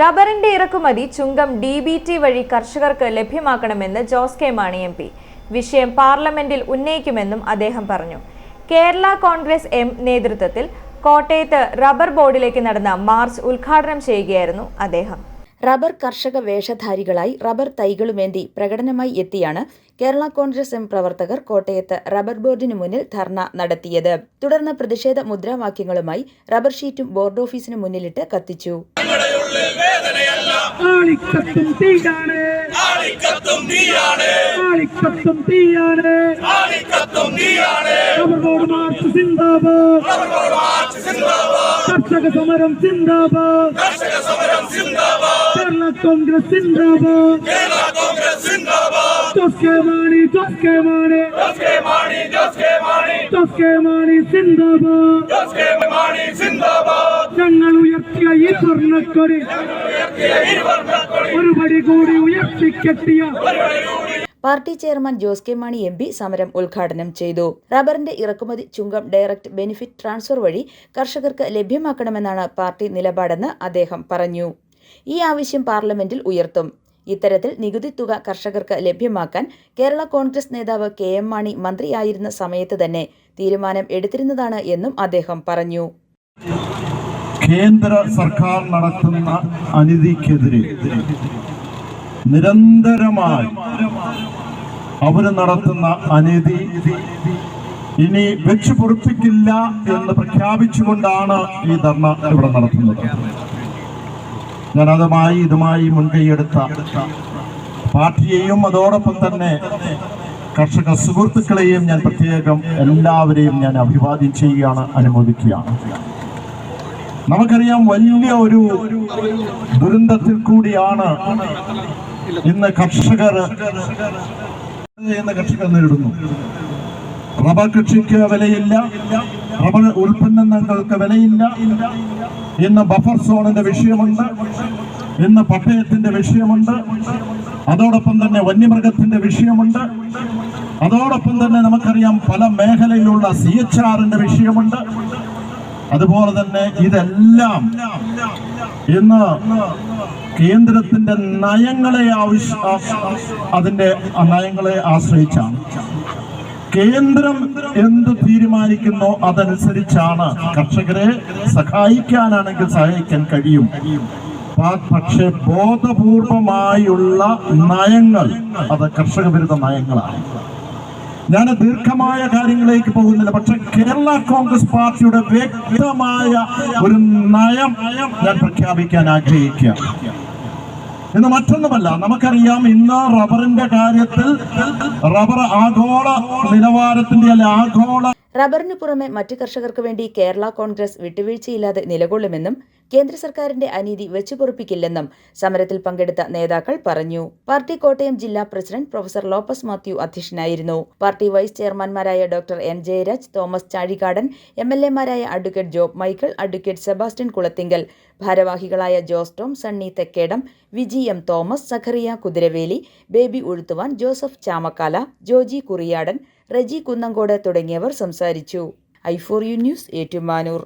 റബ്ബറിന്റെ ഇറക്കുമതി ചുങ്കം D B T വഴി കർഷകർക്ക് ലഭ്യമാക്കണമെന്ന് Jose K Mani M P. വിഷയം പാർലമെന്റിൽ ഉന്നയിക്കുമെന്നും അദ്ദേഹം പറഞ്ഞു. കേരള കോൺഗ്രസ് എം നേതൃത്വത്തിൽ കോട്ടയത്ത് റബ്ബർ ബോർഡിലേക്ക് നടന്ന മാർച്ച് ഉദ്ഘാടനം ചെയ്യുകയായിരുന്നു അദ്ദേഹം. റബ്ബർ കർഷക വേഷധാരികളായി റബ്ബർ തൈകളുമേന്തി പ്രകടനമായി എത്തിയാണ് കേരള കോൺഗ്രസ് എം പ്രവർത്തകർ കോട്ടയത്ത് റബ്ബർ ബോർഡിന് മുന്നിൽ ധർണ നടത്തിയത്. തുടർന്ന് പ്രതിഷേധ മുദ്രാവാക്യങ്ങളുമായി റബ്ബർ ഷീറ്റും ബോർഡ് ഓഫീസിന് മുന്നിലിട്ട് കത്തിച്ചു. ആളിക്കത്തും തീയാണ്. ആളിക്കത്തും നീയാണ് ആളിക്കത്തും തീയാണ്. ആളിക്കത്തും നീയാണ് റബ്ബർ മാർച്ച് സിന്ദാബാദ്. മാർച്ച് സിന്ദാബാദ്. കർഷക സമരം സിന്ദാബാദ്. കർഷക സമരം സിന്ദാബാദ്. കേരള കോൺഗ്രസ് സിന്ദാബാദ്. കേരള കോൺഗ്രസ് സിന്ദാബാദ്. ജോസ് മാണി ജോസ് മാണി ജോസ് മാണി ജോസ് മാണി ജോസ് മാണി സിന്ദാബാദ്. ജോസ് മാണി സിന്ദാബാദ്. Party chairman Jose K Mani M P സമരം ഉദ്ഘാടനം ചെയ്തു. റബ്ബറിന്റെ ഇറക്കുമതി ചുങ്കം ഡയറക്ട് ബെനിഫിറ്റ് ട്രാൻസ്ഫർ വഴി കർഷകർക്ക് ലഭ്യമാക്കണമെന്നാണ് പാർട്ടി നിലപാടെന്ന് അദ്ദേഹം പറഞ്ഞു. ഈ ആവശ്യം പാർലമെന്റിൽ ഉയർത്തും. ഇത്തരത്തിൽ നികുതി തുക കർഷകർക്ക് ലഭ്യമാക്കാൻ കേരള കോൺഗ്രസ് നേതാവ് കെ എം മാണി മന്ത്രിയായിരുന്ന സമയത്ത് തന്നെ തീരുമാനം എടുത്തിരുന്നതാണ് എന്നും അദ്ദേഹം പറഞ്ഞു. കേന്ദ്ര സർക്കാർ നടത്തുന്ന അനീതിക്കെതിരെ നിരന്തരമായി അവർ നടത്തുന്ന അനീതി ഇനി വെച്ചു പൊറുപ്പിക്കില്ല എന്ന് പ്രഖ്യാപിച്ചുകൊണ്ടാണ് ഈ ധർണ ഇവിടെ നടത്തുന്നത്. ഞാൻ അതുമായി ഇതുമായി മുൻകൈയെടുത്ത പാർട്ടിയെയും അതോടൊപ്പം തന്നെ കർഷക സുഹൃത്തുക്കളെയും ഞാൻ പ്രത്യേകം എല്ലാവരെയും ഞാൻ അഭിവാദ്യം ചെയ്യുകയാണ് അനുമോദിക്കുകയാണ്. നമുക്കറിയാം വലിയ ഒരു ദുരന്തത്തിൽ കൂടിയാണ് ഇന്ന് കർഷകർ കർഷകർ നേരിടുന്നു. റബ്ബർ കൃഷിക്ക് വിലയില്ല. റബ്ബർ ഉൽപ്പന്നങ്ങൾക്ക് വിലയില്ല. ഇന്ന് ബഫർ സോണിന്റെ വിഷയമുണ്ട്. ഇന്ന് പട്ടയത്തിന്റെ വിഷയമുണ്ട്. അതോടൊപ്പം തന്നെ വന്യമൃഗത്തിന്റെ വിഷയമുണ്ട്. അതോടൊപ്പം തന്നെ നമുക്കറിയാം പല മേഖലയിലുള്ള സി എച്ച് ആറിന്റെ വിഷയമുണ്ട്. അതുപോലെ തന്നെ ഇതെല്ലാം ഇന്ന് കേന്ദ്രത്തിന്റെ നയങ്ങളെ ആവശ്യ അതിന്റെ നയങ്ങളെ ആശ്രയിച്ചാണ്. കേന്ദ്രം എന്ത് തീരുമാനിക്കുന്നു അതനുസരിച്ചാണ് കർഷകരെ സഹായിക്കാനാണെങ്കിൽ സഹായിക്കാൻ കഴിയും. പക്ഷെ ബോധപൂർവമായുള്ള നയങ്ങൾ അത് കർഷക വിരുദ്ധ നയങ്ങളാണ്. ഞാൻ ദീർഘമായ കാര്യങ്ങളിലേക്ക് പോകുന്നില്ല. പക്ഷെ കേരള കോൺഗ്രസ് പാർട്ടിയുടെ വ്യക്തമായ ഒരു നയം ഞാൻ പ്രഖ്യാപിക്കാൻ ആഗ്രഹിക്കുക. ഇന്ന് മറ്റൊന്നുമല്ല നമുക്കറിയാം ഇന്ന് റബ്ബറിന്റെ കാര്യത്തിൽ റബ്ബർ ആഗോള നിലവാരത്തിന്റെ അല്ലെ ആഗോള റബ്ബറിന് പുറമെ മറ്റ് കർഷകർക്ക് വേണ്ടി കേരള കോൺഗ്രസ് വിട്ടുവീഴ്ചയില്ലാതെ നിലകൊള്ളുമെന്നും കേന്ദ്ര സർക്കാരിന്റെ അനീതി വെച്ചുപൊറുപ്പിക്കില്ലെന്നും സമരത്തിൽ പങ്കെടുത്ത നേതാക്കൾ പറഞ്ഞു. പാർട്ടി കോട്ടയം ജില്ലാ പ്രസിഡന്റ് പ്രൊഫസർ ലോപ്പസ് മാത്യു അധ്യക്ഷനായിരുന്നു. Party vice ചെയർമാൻമാരായ doctor N Jayaraj Thomas Chazhikadan M L എമാരായ advocate Job Michael advocate Sebastian Kulathinkal ഭാരവാഹികളായ ജോസ് ടോം സണ്ണി തെക്കേടം വിജി എം തോമസ് സഖറിയ കുതിരവേലി ബേബി ഉഴുത്തുവാൻ ജോസഫ് ചാമക്കാല ജോജി കുറിയാടൻ റജി കുന്നങ്കോട് തുടങ്ങിയവർ സംസാരിച്ചു. I for U news Ettumanoor.